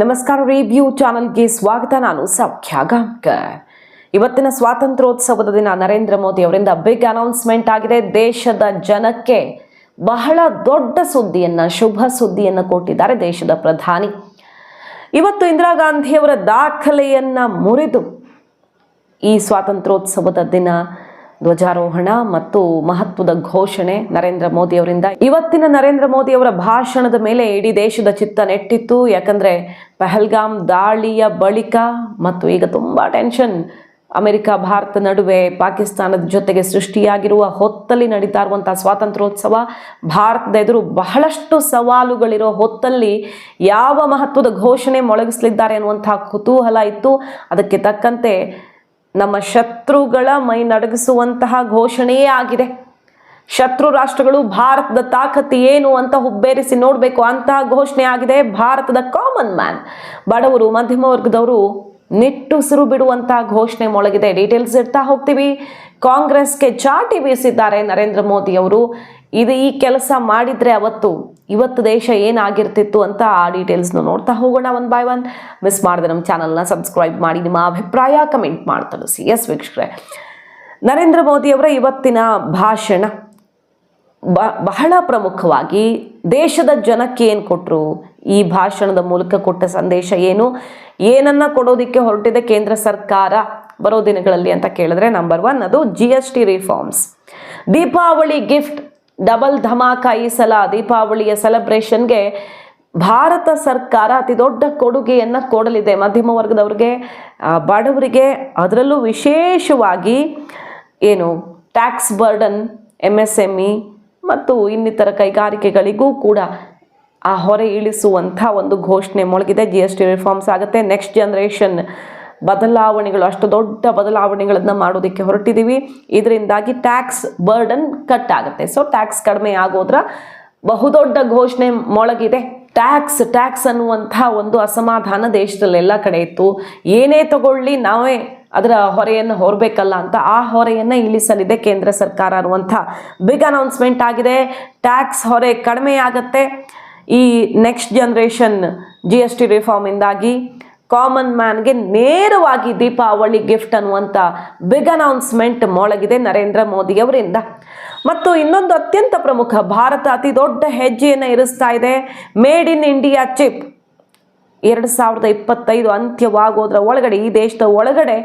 ನಮಸ್ಕಾರ ರಿವ್ಯೂ ಚಾನಲ್ಗೆ ಸ್ವಾಗತ. ನಾನು ಸೌಖ್ಯ ಗಾಂಕರ್ ಇವತ್ತಿನ ಸ್ವಾತಂತ್ರ್ಯೋತ್ಸವದ ದಿನ ನರೇಂದ್ರ ಮೋದಿ ಅವರಿಂದ ಬಿಗ್ ಅನೌನ್ಸ್ಮೆಂಟ್ ಆಗಿದೆ. ದೇಶದ ಜನಕ್ಕೆ ಬಹಳ ದೊಡ್ಡ ಸುದ್ದಿಯನ್ನು, ಶುಭ ಸುದ್ದಿಯನ್ನು ಕೊಟ್ಟಿದ್ದಾರೆ ದೇಶದ ಪ್ರಧಾನಿ. ಇವತ್ತು ಇಂದಿರಾ ಗಾಂಧಿಯವರ ದಾಖಲೆಯನ್ನು ಮುರಿದು ಈ ಸ್ವಾತಂತ್ರ್ಯೋತ್ಸವದ ದಿನ ಧ್ವಜಾರೋಹಣ ಮತ್ತು ಮಹತ್ವದ ಘೋಷಣೆ ನರೇಂದ್ರ ಮೋದಿ ಅವರಿಂದ. ಇವತ್ತಿನ ನರೇಂದ್ರ ಮೋದಿ ಅವರ ಭಾಷಣದ ಮೇಲೆ ಇಡೀ ದೇಶದ ಚಿತ್ತ ನೆಟ್ಟಿತ್ತು. ಯಾಕಂದ್ರೆ ಪಹಲ್ಗಾಮ್ ದಾಳಿಯ ಬಳಿಕ ಮತ್ತು ಈಗ ತುಂಬಾ ಟೆನ್ಷನ್ ಅಮೆರಿಕ, ಭಾರತ ನಡುವೆ ಪಾಕಿಸ್ತಾನದ ಜೊತೆಗೆ ಸೃಷ್ಟಿಯಾಗಿರುವ ಹೊತ್ತಲ್ಲಿ ನಡೀತಾ ಇರುವಂಥ ಸ್ವಾತಂತ್ರ್ಯೋತ್ಸವ, ಭಾರತದ ಎದುರು ಬಹಳಷ್ಟು ಸವಾಲುಗಳಿರೋ ಹೊತ್ತಲ್ಲಿ ಯಾವ ಮಹತ್ವದ ಘೋಷಣೆ ಮೊಳಗಿಸಲಿದ್ದಾರೆ ಅನ್ನುವಂಥ ಕುತೂಹಲ ಇತ್ತು. ಅದಕ್ಕೆ ತಕ್ಕಂತೆ ನಮ್ಮ ಶತ್ರುಗಳ ಮೈ ನಡಗಿಸುವಂತಹ ಘೋಷಣೆಯೇ ಆಗಿದೆ. ಶತ್ರು ರಾಷ್ಟ್ರಗಳು ಭಾರತದ ತಾಕತ್ತು ಏನು ಅಂತ ಹುಬ್ಬೇರಿಸಿ ನೋಡಬೇಕು ಅಂತಹ ಘೋಷಣೆ ಆಗಿದೆ. ಭಾರತದ ಕಾಮನ್ ಮ್ಯಾನ್ ಬಡವರು ಮಧ್ಯಮ ವರ್ಗದವರು ನಿಟ್ಟುಸಿರು ಬಿಡುವಂತಹ ಘೋಷಣೆ ಮೊಳಗಿದೆ ಡೀಟೇಲ್ಸ್ ಇಡ್ತಾ ಹೋಗ್ತೀವಿ. ಕಾಂಗ್ರೆಸ್ಗೆ ಚಾಟಿ ಬೀಸಿದ್ದಾರೆ ನರೇಂದ್ರ ಮೋದಿ ಅವರು. ಇದು ಈ ಕೆಲಸ ಮಾಡಿದ್ರೆ ಅವತ್ತು, ಇವತ್ತು ದೇಶ ಏನಾಗಿರ್ತಿತ್ತು ಅಂತ ಆ ಡೀಟೇಲ್ಸ್ನ ನೋಡ್ತಾ ಹೋಗೋಣ ಒನ್ ಬೈ ಒನ್ ಮಿಸ್ ಮಾಡಿದೆ ನಮ್ಮ ಚಾನಲ್ನ ಸಬ್ಸ್ಕ್ರೈಬ್ ಮಾಡಿ, ನಿಮ್ಮ ಅಭಿಪ್ರಾಯ ಕಮೆಂಟ್ ಮಾಡಿ ಸಿ ಎಸ್ ವೀಕ್ಷಕರೇ. ನರೇಂದ್ರ ಮೋದಿ ಅವರ ಇವತ್ತಿನ ಭಾಷಣ ಬಹಳ ಪ್ರಮುಖವಾಗಿ ದೇಶದ ಜನಕ್ಕೆ ಏನು ಕೊಟ್ಟರು ಈ ಭಾಷಣದ ಮೂಲಕ ಕೊಟ್ಟ ಸಂದೇಶ ಏನು? ಏನನ್ನ ಕೊಡೋದಿಕ್ಕೆ ಹೊರಟಿದೆ ಕೇಂದ್ರ ಸರ್ಕಾರ? ಬರೋ ದಿನಗಳಲ್ಲಿ ಅಂತ ಕೇಳಿದ್ರೆ ನಂಬರ್ ಒನ್ ಅದು G S T reforms Deepavali gift double dhamaka ಈ ಸಲ ದೀಪಾವಳಿಯ ಸೆಲೆಬ್ರೇಷನ್ಗೆ ಭಾರತ ಸರ್ಕಾರ ಅತಿ ದೊಡ್ಡ ಕೊಡುಗೆಯನ್ನು ಕೊಡಲಿದೆ. ಮಧ್ಯಮ ವರ್ಗದವ್ರಿಗೆ ಬಡವರಿಗೆ, ಅದರಲ್ಲೂ ವಿಶೇಷವಾಗಿ ಏನು tax burden M S M ಮತ್ತು ಇನ್ನಿತರ ಕೈಗಾರಿಕೆಗಳಿಗೂ ಕೂಡ ಆ ಹೊರೆ ಇಳಿಸುವಂಥ ಒಂದು ಘೋಷಣೆ ಮೊಳಗಿದೆ. ಜಿ ಎಸ್ ಟಿ ರಿಫಾರ್ಮ್ಸ್ ಆಗುತ್ತೆ. ನೆಕ್ಸ್ಟ್ ಜನ್ರೇಷನ್ ಬದಲಾವಣೆಗಳು, ಅಷ್ಟು ದೊಡ್ಡ ಬದಲಾವಣೆಗಳನ್ನು ಮಾಡೋದಕ್ಕೆ ಹೊರಟಿದ್ದೀವಿ ಇದರಿಂದಾಗಿ ಟ್ಯಾಕ್ಸ್ ಬರ್ಡನ್ ಕಟ್ ಆಗುತ್ತೆ. ಸೊ ಟ್ಯಾಕ್ಸ್ ಕಡಿಮೆ ಆಗೋದ್ರ ಬಹುದೊಡ್ಡ ಘೋಷಣೆ ಮೊಳಗಿದೆ. ಟ್ಯಾಕ್ಸ್ ಟ್ಯಾಕ್ಸ್ ಅನ್ನುವಂಥ ಒಂದು ಅಸಮಾಧಾನ ದೇಶದಲ್ಲೆಲ್ಲ ಕಡೆ ಇತ್ತು. ಏನೇ ತಗೊಳ್ಳಿ, ನಾವೇ ಅದರ ಹೊರೆಯನ್ನು ಹೊರಬೇಕಲ್ಲ ಅಂತ ಆ ಹೊರೆಯನ್ನು ಇಳಿಸಲಿದೆ ಕೇಂದ್ರ ಸರ್ಕಾರ ಅನ್ನುವಂಥ ಬಿಗ್ ಅನೌನ್ಸ್ಮೆಂಟ್ ಆಗಿದೆ. ಟ್ಯಾಕ್ಸ್ ಹೊರೆ ಕಡಿಮೆ ಆಗುತ್ತೆ. ಈ next generation G S T ರಿಫಾರ್ಮಿಂದಾಗಿ common ಮ್ಯಾನ್ಗೆ ನೇರವಾಗಿ ದೀಪಾವಳಿ ಗಿಫ್ಟ್ ಅನ್ನುವಂಥ ಬಿಗ್ ಅನೌನ್ಸ್ಮೆಂಟ್ ಮೊಳಗಿದೆ ನರೇಂದ್ರ ಮೋದಿ ಅವರಿಂದ. ಮತ್ತು ಇನ್ನೊಂದು ಅತ್ಯಂತ ಪ್ರಮುಖ ಭಾರತ ಅತಿ ದೊಡ್ಡ ಹೆಜ್ಜೆಯನ್ನು ಇರಿಸ್ತಾ ಇದೆ ಮೇಡ್ ಇನ್ ಇಂಡಿಯಾ ಚಿಪ್ ಎರಡು ಸಾವಿರದ ಇಪ್ಪತ್ತೈದು ಅಂತ್ಯವಾಗೋದ್ರ ಒಳಗಡೆ, ಈ ದೇಶದ ಒಳಗಡೆ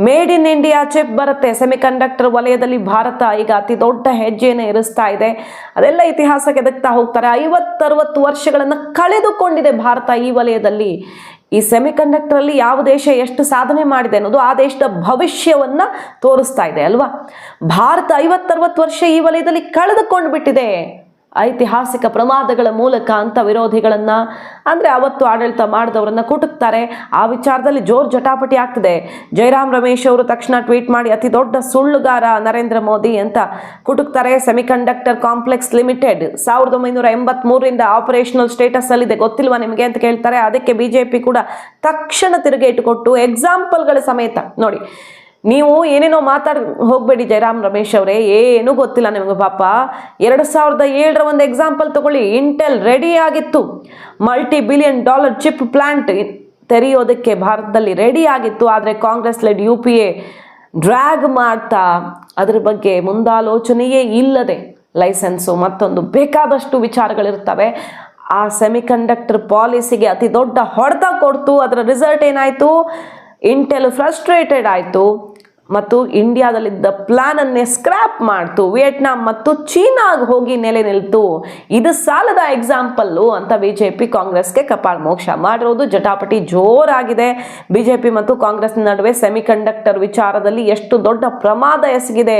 ಮೇಡ್ ಇನ್ ಇಂಡಿಯಾ ಚಿಪ್ ಬರುತ್ತೆ. ಸೆಮಿಕಂಡಕ್ಟರ್ ವಲಯದಲ್ಲಿ ಭಾರತ ಈಗ ಅತಿ ದೊಡ್ಡ ಹೆಜ್ಜೆಯನ್ನು ಇರಿಸ್ತಾ ಇದೆ. ಅದೆಲ್ಲ ಇತಿಹಾಸಕ್ಕೆ ಎದಕ್ತಾ ಹೋಗ್ತಾರೆ? ಐವತ್ತರವತ್ತು ವರ್ಷಗಳನ್ನು ಕಳೆದುಕೊಂಡಿದೆ ಭಾರತ ಈ ವಲಯದಲ್ಲಿ. ಈ ಸೆಮಿಕಂಡಕ್ಟರ್ ಅಲ್ಲಿ ಯಾವ ದೇಶ ಎಷ್ಟು ಸಾಧನೆ ಮಾಡಿದೆ ಅನ್ನೋದು ಆ ದೇಶದ ಭವಿಷ್ಯವನ್ನ ತೋರಿಸ್ತಾ ಇದೆ ಅಲ್ವಾ? ಭಾರತ ಐವತ್ತರವತ್ತು ವರ್ಷ ಈ ವಲಯದಲ್ಲಿ ಕಳೆದುಕೊಂಡು ಬಿಟ್ಟಿದೆ. ಐತಿಹಾಸಿಕ ಪ್ರಮಾದಗಳ ಮೂಲಕ ಅಂಥ ವಿರೋಧಿಗಳನ್ನು, ಅಂದರೆ ಅವತ್ತು ಆಡಳಿತ ಮಾಡಿದವರನ್ನು ಕುಟುಕ್ತಾರೆ ಆ ವಿಚಾರದಲ್ಲಿ ಜೋರ್ ಜಟಾಪಟಿ ಆಗ್ತದೆ. ಜಯರಾಮ್ ರಮೇಶ್ ಅವರು ತಕ್ಷಣ ಟ್ವೀಟ್ ಮಾಡಿ, ಅತಿ ದೊಡ್ಡ ಸುಳ್ಳುಗಾರ ನರೇಂದ್ರ ಮೋದಿ ಅಂತ ಕುಟುಕ್ತಾರೆ ಸೆಮಿಕಂಡಕ್ಟರ್ ಕಾಂಪ್ಲೆಕ್ಸ್ ಲಿಮಿಟೆಡ್. ಸಾವಿರದ ಒಂಬೈನೂರ ಎಂಬತ್ತ್ಮೂರಿಂದ ಆಪರೇಷನಲ್ ಸ್ಟೇಟಸ್ ಅಲ್ಲಿದೆ. ಗೊತ್ತಿಲ್ವಾ ನಿಮಗೆ ಅಂತ ಕೇಳ್ತಾರೆ. ಅದಕ್ಕೆ ಬಿಜೆಪಿ ಕೂಡ ತಕ್ಷಣ ತಿರುಗೇಟು ಕೊಟ್ಟು, ಎಕ್ಸಾಂಪಲ್ಗಳ ಸಮೇತ ನೋಡಿ ನೀವು ಏನೇನೋ ಮಾತಾಡ್, ಹೋಗಬೇಡಿ ಜಯರಾಮ್ ರಮೇಶ್ ಅವರೇ, ಏನೂ ಗೊತ್ತಿಲ್ಲ ನಿಮಗೆ ಪಾಪ. ಎರಡು ಸಾವಿರದ ಏಳರ ಒಂದು ಎಕ್ಸಾಂಪಲ್ ತಗೊಳ್ಳಿ. ಇಂಟೆಲ್ ರೆಡಿ ಆಗಿತ್ತು. Multi billion dollar chip plant ತೆರೆಯೋದಕ್ಕೆ ಭಾರತದಲ್ಲಿ ರೆಡಿ ಆಗಿತ್ತು. ಆದರೆ Congress led U P A drag ಮಾಡ್ತಾ ಅದ್ರ ಬಗ್ಗೆ ಮುಂದಾಲೋಚನೆಯೇ ಇಲ್ಲದೆ ಲೈಸೆನ್ಸು ಮತ್ತೊಂದು ಬೇಕಾದಷ್ಟು ವಿಚಾರಗಳಿರ್ತವೆ. ಆ ಸೆಮಿಕಂಡಕ್ಟರ್ ಪಾಲಿಸಿಗೆ ಅತಿ ದೊಡ್ಡ ಹೊಡೆತ ಕೊಡ್ತು. ಅದರ ರಿಸಲ್ಟ್ ಏನಾಯಿತು? ಇಂಟೆಲ್ ಫ್ರಸ್ಟ್ರೇಟೆಡ್ ಆಯಿತು. ಮತ್ತು ಇಂಡಿಯಾದಲ್ಲಿದ್ದ ಪ್ಲಾನ್ ಸ್ಕ್ರ್ಯಾಪ್ ಮಾಡ್ತು. ವಿಯೆಟ್ನಾಂ ಮತ್ತು ಚೀನಾಗೆ ಹೋಗಿ ನೆಲೆ ನಿಲ್ತು. ಇದು ಸಾಲದ ಎಕ್ಸಾಂಪಲ್ಲು ಅಂತ ಬಿ ಜೆ ಪಿ ಕಾಂಗ್ರೆಸ್ಗೆ ಕಪಾಳ ಮೋಕ್ಷ ಮಾಡಿರೋದು. ಜಟಾಪಟಿ ಜೋರಾಗಿದೆ. ಬಿ ಜೆ ಪಿ ಮತ್ತು ಕಾಂಗ್ರೆಸ್ ನಡುವೆ ಸೆಮಿಕಂಡಕ್ಟರ್ ವಿಚಾರದಲ್ಲಿ ಎಷ್ಟು ದೊಡ್ಡ ಪ್ರಮಾದ ಎಸಗಿದೆ.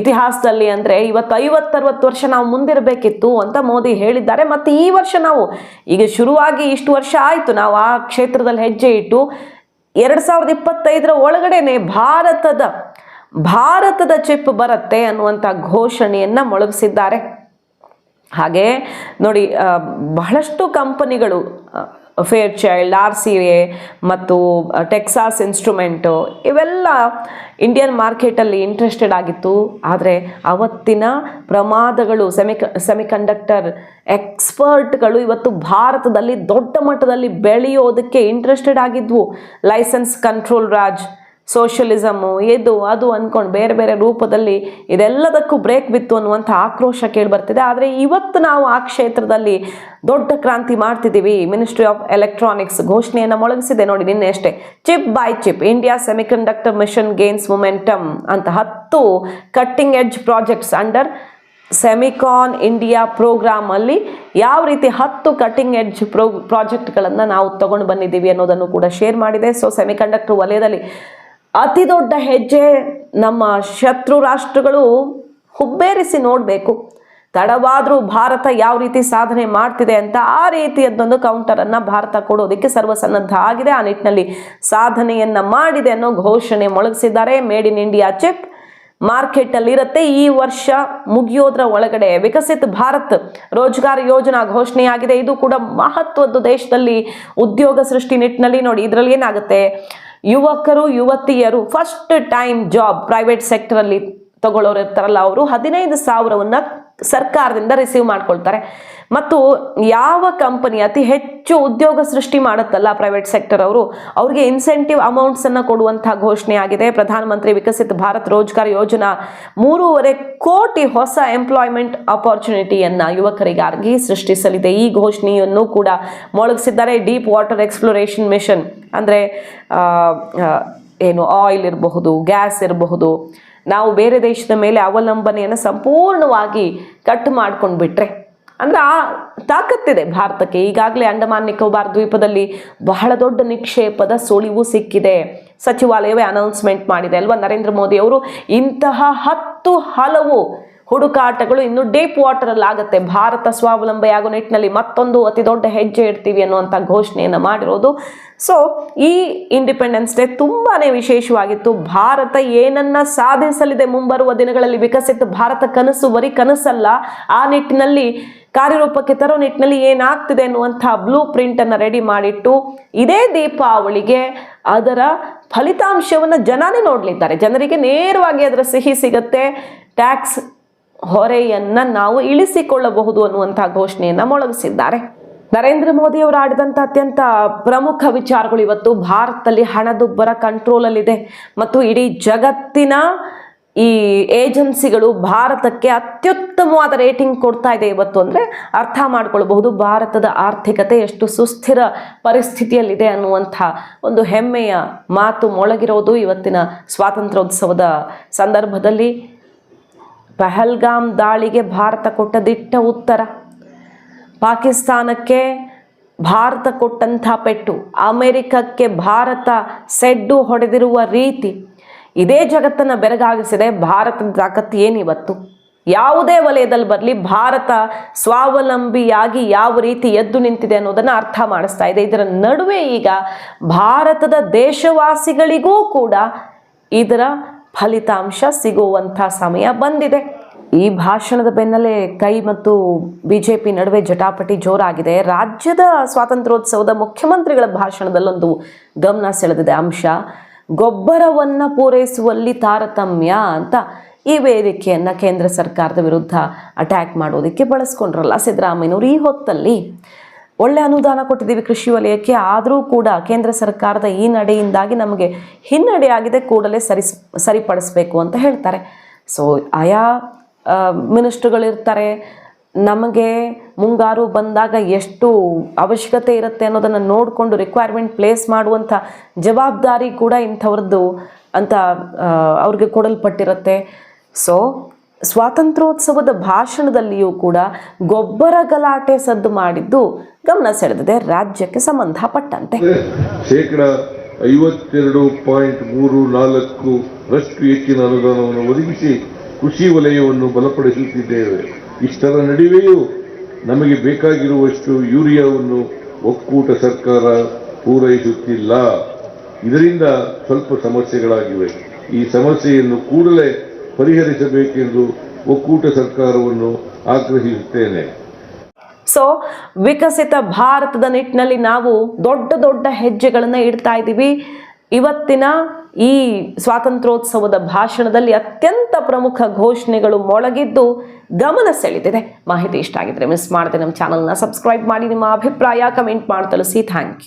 ಇತಿಹಾಸದಲ್ಲಿ ಅಂದರೆ ಇವತ್ತು ಐವತ್ತರವತ್ತು ವರ್ಷ ನಾವು ಮುಂದಿರಬೇಕಿತ್ತು ಅಂತ ಮೋದಿ ಹೇಳಿದ್ದಾರೆ. ಮತ್ತು ಈ ವರ್ಷ ನಾವು, ಈಗ ಶುರುವಾಗಿ ಇಷ್ಟು ವರ್ಷ ಆಯಿತು. ನಾವು ಆ ಕ್ಷೇತ್ರದಲ್ಲಿ ಹೆಜ್ಜೆ ಇಟ್ಟು ಎರಡು ಸಾವಿರದ ಇಪ್ಪತ್ತೈದರ ಒಳಗಡೆನೆ ಭಾರತದ ಭಾರತದ ಚಿಪ್ ಬರುತ್ತೆ ಅನ್ನುವಂಥ ಘೋಷಣೆಯನ್ನ ಮೊಳಗಿಸಿದ್ದಾರೆ. ಹಾಗೆ ನೋಡಿ ಬಹಳಷ್ಟು ಕಂಪನಿಗಳು Fairchild R C A ಮತ್ತು ಟೆಕ್ಸಾಸ್ ಇನ್ಸ್ಟ್ರೂಮೆಂಟು ಇವೆಲ್ಲ ಇಂಡಿಯನ್ ಮಾರ್ಕೆಟಲ್ಲಿ ಇಂಟ್ರೆಸ್ಟೆಡ್ ಆಗಿತ್ತು. ಆದರೆ ಅವತ್ತಿನ ಪ್ರಮಾದಗಳು ಸೆಮಿಕ ಸೆಮಿಕಂಡಕ್ಟರ್ ಎಕ್ಸ್ಪರ್ಟ್ಗಳು ಇವತ್ತು ಭಾರತದಲ್ಲಿ ದೊಡ್ಡ ಮಟ್ಟದಲ್ಲಿ ಬೆಳೆಯೋದಕ್ಕೆ ಇಂಟ್ರೆಸ್ಟೆಡ್ ಆಗಿದ್ವು. ಲೈಸೆನ್ಸ್ ಕಂಟ್ರೋಲ್ ರಾಜ್ ಸೋಷಲಿಸಮು ಇದು ಅದು ಅಂದ್ಕೊಂಡು ಬೇರೆ ಬೇರೆ ರೂಪದಲ್ಲಿ ಇದೆಲ್ಲದಕ್ಕೂ ಬ್ರೇಕ್ ಬಿತ್ತು ಅನ್ನುವಂಥ ಆಕ್ರೋಶ ಕೇಳಿಬರ್ತಿದೆ. ಆದರೆ ಇವತ್ತು ನಾವು ಆ ಕ್ಷೇತ್ರದಲ್ಲಿ ದೊಡ್ಡ ಕ್ರಾಂತಿ ಮಾಡ್ತಿದ್ದೀವಿ. ಮಿನಿಸ್ಟ್ರಿ ಆಫ್ ಎಲೆಕ್ಟ್ರಾನಿಕ್ಸ್ ಘೋಷಣೆಯನ್ನು ಮೊಳಗಿಸಿದೆ ನೋಡಿ ನಿನ್ನೆ ಅಷ್ಟೇ. Chip by chip India semiconductor mission gains momentum ಅಂತ ಹತ್ತು cutting edge projects under Semicon India program ಅಲ್ಲಿ ಯಾವ ರೀತಿ ಹತ್ತು ಕಟಿಂಗ್ ಎಡ್ಜ್ ಪ್ರೋ ಪ್ರಾಜೆಕ್ಟ್ಗಳನ್ನು ನಾವು ತಗೊಂಡು ಬಂದಿದ್ದೀವಿ ಅನ್ನೋದನ್ನು ಕೂಡ ಶೇರ್ ಮಾಡಿದೆ. ಸೊ ಸೆಮಿಕಂಡಕ್ಟರ್ ವಲಯದಲ್ಲಿ ಅತಿ ದೊಡ್ಡ ಹೆಜ್ಜೆ ನಮ್ಮ ಶತ್ರು ರಾಷ್ಟ್ರಗಳು ಹುಬ್ಬೇರಿಸಿ ನೋಡಬೇಕು. ತಡವಾದರೂ ಭಾರತ ಯಾವ ರೀತಿ ಸಾಧನೆ ಮಾಡ್ತಿದೆ ಅಂತ ಆ ರೀತಿಯದ್ದೊಂದು ಕೌಂಟರನ್ನು ಭಾರತ ಕೊಡೋದಕ್ಕೆ ಸರ್ವಸನ್ನದ್ಧ ಆಗಿದೆ. ಆ ನಿಟ್ಟಿನಲ್ಲಿ ಸಾಧನೆಯನ್ನು ಮಾಡಿದೆ ಅನ್ನೋ ಘೋಷಣೆ ಮೊಳಗಿಸಿದ್ದಾರೆ. Made in India check market ಅಲ್ಲಿ ಇರುತ್ತೆ. ಈ ವರ್ಷ ಮುಗಿಯೋದ್ರ ಒಳಗಡೆ ವಿಕಸಿತ ಭಾರತ್ ರೋಜ್ಗಾರ್ ಯೋಜನಾ ಘೋಷಣೆಯಾಗಿದೆ. ಇದು ಕೂಡ ಮಹತ್ವದ್ದು ದೇಶದಲ್ಲಿ ಉದ್ಯೋಗ ಸೃಷ್ಟಿ ನಿಟ್ಟಿನಲ್ಲಿ ನೋಡಿ, ಇದರಲ್ಲಿ ಏನಾಗುತ್ತೆ? ಯುವಕರು ಯುವತಿಯರು first time job private sector ಅಲ್ಲಿ ತಗೊಳ್ಳೋರು ಇರ್ತಾರಲ್ಲ ಅವರು ಹದಿನೈದು ಸಾವಿರವನ್ನ ಸರ್ಕಾರದಿಂದ ರಿಸೀವ್ ಮಾಡ್ಕೊಳ್ತಾರೆ. ಮತ್ತು ಯಾವ ಕಂಪನಿ ಅತಿ ಹೆಚ್ಚು ಉದ್ಯೋಗ ಸೃಷ್ಟಿ ಮಾಡುತ್ತಲ್ಲ ಪ್ರೈವೇಟ್ ಸೆಕ್ಟರ್ ಅವರು, ಅವರಿಗೆ ಇನ್ಸೆಂಟಿವ್ ಅಮೌಂಟ್ಸ್ ಅನ್ನ ಕೊಡುವಂತಹ ಘೋಷಣೆ ಆಗಿದೆ. ಪ್ರಧಾನಮಂತ್ರಿ ವಿಕಸಿತ ಭಾರತ್ ರೋಜ್ಗಾರ್ ಯೋಜನಾ ಮೂರುವರೆ ಕೋಟಿ ಹೊಸ ಎಂಪ್ಲಾಯ್ಮೆಂಟ್ ಅಪಾರ್ಚುನಿಟಿಯನ್ನ ಯುವಕರಿಗಾಗಿ ಸೃಷ್ಟಿಸಲಿದೆ. ಈ ಘೋಷಣೆಯನ್ನು ಕೂಡ ಮೊಳಗಿಸಿದ್ದಾರೆ ಡೀಪ್ ವಾಟರ್ ಎಕ್ಸ್ಪ್ಲೋರೇಷನ್ ಮಿಷನ್ ಅಂದರೆ ಏನು ಆಯಿಲ್ ಇರಬಹುದು ಗ್ಯಾಸ್ ಇರಬಹುದು, ನಾವು ಬೇರೆ ದೇಶದ ಮೇಲೆ ಅವಲಂಬನೆಯನ್ನು ಸಂಪೂರ್ಣವಾಗಿ ಕಟ್ ಮಾಡ್ಕೊಂಡು ಬಿಟ್ರೆ ಅಂದ್ರೆ ಆ ತಾಕತ್ತಿದೆ ಭಾರತಕ್ಕೆ. ಈಗಾಗಲೇ ಅಂಡಮಾನ್ ನಿಕೋಬಾರ್ ದ್ವೀಪದಲ್ಲಿ ಬಹಳ ದೊಡ್ಡ ನಿಕ್ಷೇಪದ ಸುಳಿವು ಸಿಕ್ಕಿದೆ. ಸಚಿವಾಲಯವೇ ಅನೌನ್ಸ್ಮೆಂಟ್ ಮಾಡಿದೆ ಅಲ್ವಾ? ನರೇಂದ್ರ ಮೋದಿ ಅವರು ಇಂತಹ ಹತ್ತು ಹಲವು ಹುಡುಕಾಟಗಳು ಇನ್ನು ಡೀಪ್ ವಾಟರ್ ಅಲ್ಲಿ ಆಗುತ್ತೆ ಭಾರತ ಸ್ವಾವಲಂಬಿ ಆಗೋ ನಿಟ್ಟಿನಲ್ಲಿ ಮತ್ತೊಂದು ಅತಿ ದೊಡ್ಡ ಹೆಜ್ಜೆ ಇಡ್ತೀವಿ ಅನ್ನುವಂಥ ಘೋಷಣೆಯನ್ನು ಮಾಡಿರೋದು. ಸೊ ಈ ಇಂಡಿಪೆಂಡೆನ್ಸ್ ಡೇ ತುಂಬಾನೇ ವಿಶೇಷವಾಗಿತ್ತು. ಭಾರತ ಏನನ್ನ ಸಾಧಿಸಲಿದೆ ಮುಂಬರುವ ದಿನಗಳಲ್ಲಿ ವಿಕಸಿತ ಭಾರತ ಕನಸು ಬರೀ ಕನಸಲ್ಲ, ಆ ನಿಟ್ಟಿನಲ್ಲಿ, ಕಾರ್ಯರೂಪಕ್ಕೆ ತರೋ ನಿಟ್ಟಿನಲ್ಲಿ ಏನಾಗ್ತಿದೆ ಅನ್ನುವಂಥ ಬ್ಲೂ ಪ್ರಿಂಟ್ ಅನ್ನ ರೆಡಿ ಮಾಡಿಟ್ಟು, ಇದೇ ದೀಪಾವಳಿಗೆ ಅದರ ಫಲಿತಾಂಶವನ್ನು ಜನನೇ ನೋಡಲಿದ್ದಾರೆ. ಜನರಿಗೆ ನೇರವಾಗಿ ಅದರ ಸಿಹಿ ಸಿಗತ್ತೆ. ಟ್ಯಾಕ್ಸ್ ಹೊರೆಯನ್ನ ನಾವು ಇಳಿಸಿಕೊಳ್ಳಬಹುದು ಅನ್ನುವಂಥ ಘೋಷಣೆಯನ್ನು ಮೊಳಗಿಸಿದ್ದಾರೆ. ನರೇಂದ್ರ ಮೋದಿ ಅವರು ಆಡಿದಂಥ ಅತ್ಯಂತ ಪ್ರಮುಖ ವಿಚಾರಗಳು ಇವತ್ತು ಭಾರತದಲ್ಲಿ ಹಣದುಬ್ಬರ ಕಂಟ್ರೋಲಲ್ಲಿದೆ ಮತ್ತು ಇಡೀ ಜಗತ್ತಿನ ಈ ಏಜೆನ್ಸಿಗಳು ಭಾರತಕ್ಕೆ ಅತ್ಯುತ್ತಮವಾದ ರೇಟಿಂಗ್ ಕೊಡ್ತಾ ಇದೆ ಇವತ್ತು ಅಂದರೆ ಅರ್ಥ ಮಾಡ್ಕೊಳ್ಬಹುದು ಭಾರತದ ಆರ್ಥಿಕತೆ ಎಷ್ಟು ಸುಸ್ಥಿರ ಪರಿಸ್ಥಿತಿಯಲ್ಲಿದೆ ಅನ್ನುವಂಥ ಒಂದು ಹೆಮ್ಮೆಯ ಮಾತು ಮೊಳಗಿರೋದು ಇವತ್ತಿನ ಸ್ವಾತಂತ್ರ್ಯೋತ್ಸವದ ಸಂದರ್ಭದಲ್ಲಿ. ಪಹಲ್ಗಾಮ್ ದಾಳಿಗೆ ಭಾರತ ಕೊಟ್ಟ ದಿಟ್ಟ ಉತ್ತರ. ಪಾಕಿಸ್ತಾನಕ್ಕೆ ಭಾರತ ಕೊಟ್ಟಂಥ ಪೆಟ್ಟು, ಅಮೆರಿಕಕ್ಕೆ ಭಾರತ ಸೆಡ್ಡು ಹೊಡೆದಿರುವ ರೀತಿ ಇದೇ ಜಗತ್ತನ್ನು ಬೆರಗಾಗಿಸಿದೆ ಭಾರತದ ತಾಕತ್ತು ಏನಿವತ್ತು ಯಾವುದೇ ವಲಯದಲ್ಲಿ ಬರಲಿ ಭಾರತ ಸ್ವಾವಲಂಬಿಯಾಗಿ ಯಾವ ರೀತಿ ಎದ್ದು ನಿಂತಿದೆ ಅನ್ನೋದನ್ನು ಅರ್ಥ ಮಾಡಿಸ್ತಾ ಇದೆ. ಇದರ ನಡುವೆ ಈಗ ಭಾರತದ ದೇಶವಾಸಿಗಳಿಗೂ ಕೂಡ ಇದರ ಫಲಿತಾಂಶ ಸಿಗುವಂಥ ಸಮಯ ಬಂದಿದೆ. ಈ ಭಾಷಣದ ಬೆನ್ನಲ್ಲೇ ಕೈ ಮತ್ತು ಬಿಜೆಪಿ ನಡುವೆ ಜಟಾಪಟಿ ಜೋರಾಗಿದೆ. ರಾಜ್ಯದ ಸ್ವಾತಂತ್ರ್ಯೋತ್ಸವದ ಮುಖ್ಯಮಂತ್ರಿಗಳ ಭಾಷಣದಲ್ಲೊಂದು ಗಮನ ಸೆಳೆದಿದೆ. ಅಂಶ, ಗೊಬ್ಬರವನ್ನು ಪೂರೈಸುವಲ್ಲಿ ತಾರತಮ್ಯ ಅಂತ ಈ ವೇದಿಕೆಯನ್ನು ಕೇಂದ್ರ ಸರ್ಕಾರದ ವಿರುದ್ಧ ಅಟ್ಯಾಕ್ ಮಾಡೋದಕ್ಕೆ ಬಳಸ್ಕೊಂಡ್ರಲ್ಲ ಸಿದ್ದರಾಮಯ್ಯನವರು ಈ ಹೊತ್ತಲ್ಲಿ. ಒಳ್ಳೆ ಅನುದಾನ ಕೊಟ್ಟಿದ್ದೀವಿ ಕೃಷಿ ವಲಯಕ್ಕೆ. ಆದರೂ ಕೂಡ ಕೇಂದ್ರ ಸರ್ಕಾರದ ಈ ನಡೆಯಿಂದಾಗಿ ನಮಗೆ ಹಿನ್ನಡೆಯಾಗಿದೆ ಕೂಡಲೇ ಸರಿ ಸರಿಪಡಿಸಬೇಕು ಅಂತ ಹೇಳ್ತಾರೆ. ಸೊ ಆಯಾ ಮಿನಿಸ್ಟ್ರುಗಳಿರ್ತಾರೆ. ನಮಗೆ ಮುಂಗಾರು ಬಂದಾಗ ಎಷ್ಟು ಅವಶ್ಯಕತೆ ಇರುತ್ತೆ ಅನ್ನೋದನ್ನು ನೋಡಿಕೊಂಡು ರಿಕ್ವೈರ್ಮೆಂಟ್ ಪ್ಲೇಸ್ ಮಾಡುವಂಥ ಜವಾಬ್ದಾರಿ ಕೂಡ ಇಂಥವ್ರದ್ದು ಅಂತ ಅವ್ರಿಗೆ ಕೊಡಲ್ಪಟ್ಟಿರುತ್ತೆ. ಸೊ ಸ್ವಾತಂತ್ರ್ಯೋತ್ಸವದ ಭಾಷಣದಲ್ಲಿಯೂ ಕೂಡ ಗೊಬ್ಬರ ಗಲಾಟೆ ಸದ್ದು ಮಾಡಿದ್ದು ಗಮನ ಸೆಳೆದಿದೆ, ರಾಜ್ಯಕ್ಕೆ ಸಂಬಂಧಪಟ್ಟಂತೆ. ಶೇಕಡ ಐವತ್ತೆರಡು ಪಾಯಿಂಟ್ ಮೂರು ನಾಲ್ಕು ರಷ್ಟು ಹೆಚ್ಚಿನ ಅನುದಾನವನ್ನು ಒದಗಿಸಿ ಕೃಷಿ ವಲಯವನ್ನು ಬಲಪಡಿಸುತ್ತಿದ್ದೇವೆ. ಇಷ್ಟರ ನಡುವೆಯೂ ನಮಗೆ ಬೇಕಾಗಿರುವಷ್ಟು ಯೂರಿಯಾವನ್ನು ಒಕ್ಕೂಟ ಸರ್ಕಾರ ಪೂರೈಸುತ್ತಿಲ್ಲ. ಇದರಿಂದ ಸ್ವಲ್ಪ ಸಮಸ್ಯೆಗಳಾಗಿವೆ. ಈ ಸಮಸ್ಯೆಯನ್ನು ಕೂಡಲೇ ಪರಿಹರಿಸಬೇಕೆಂದು ಒಕ್ಕೂಟ ಸರ್ಕಾರವನ್ನು ಆಗ್ರಹಿಸುತ್ತೇನೆ. ಸೊ ವಿಕಸಿತ ಭಾರತದ ನಿಟ್ಟಿನಲ್ಲಿ ನಾವು ದೊಡ್ಡ ದೊಡ್ಡ ಹೆಜ್ಜೆಗಳನ್ನು ಇಡ್ತಾ ಇದ್ದೀವಿ. ಇವತ್ತಿನ ಈ ಸ್ವಾತಂತ್ರ್ಯೋತ್ಸವದ ಭಾಷಣದಲ್ಲಿ ಅತ್ಯಂತ ಪ್ರಮುಖ ಘೋಷಣೆಗಳು ಮೊಳಗಿದ್ದು ಗಮನ ಸೆಳೆದಿದೆ. ಮಾಹಿತಿ ಇಷ್ಟ ಆಗಿದ್ರೆ ಮಿಸ್ ಮಾಡದೆ ನಮ್ಮ ಚಾನಲ್ನ ಸಬ್ಸ್ಕ್ರೈಬ್ ಮಾಡಿ, ನಿಮ್ಮ ಅಭಿಪ್ರಾಯ ಕಮೆಂಟ್ ಮಾಡಿ ತಿಳಿಸಿ ಥ್ಯಾಂಕ್ ಯು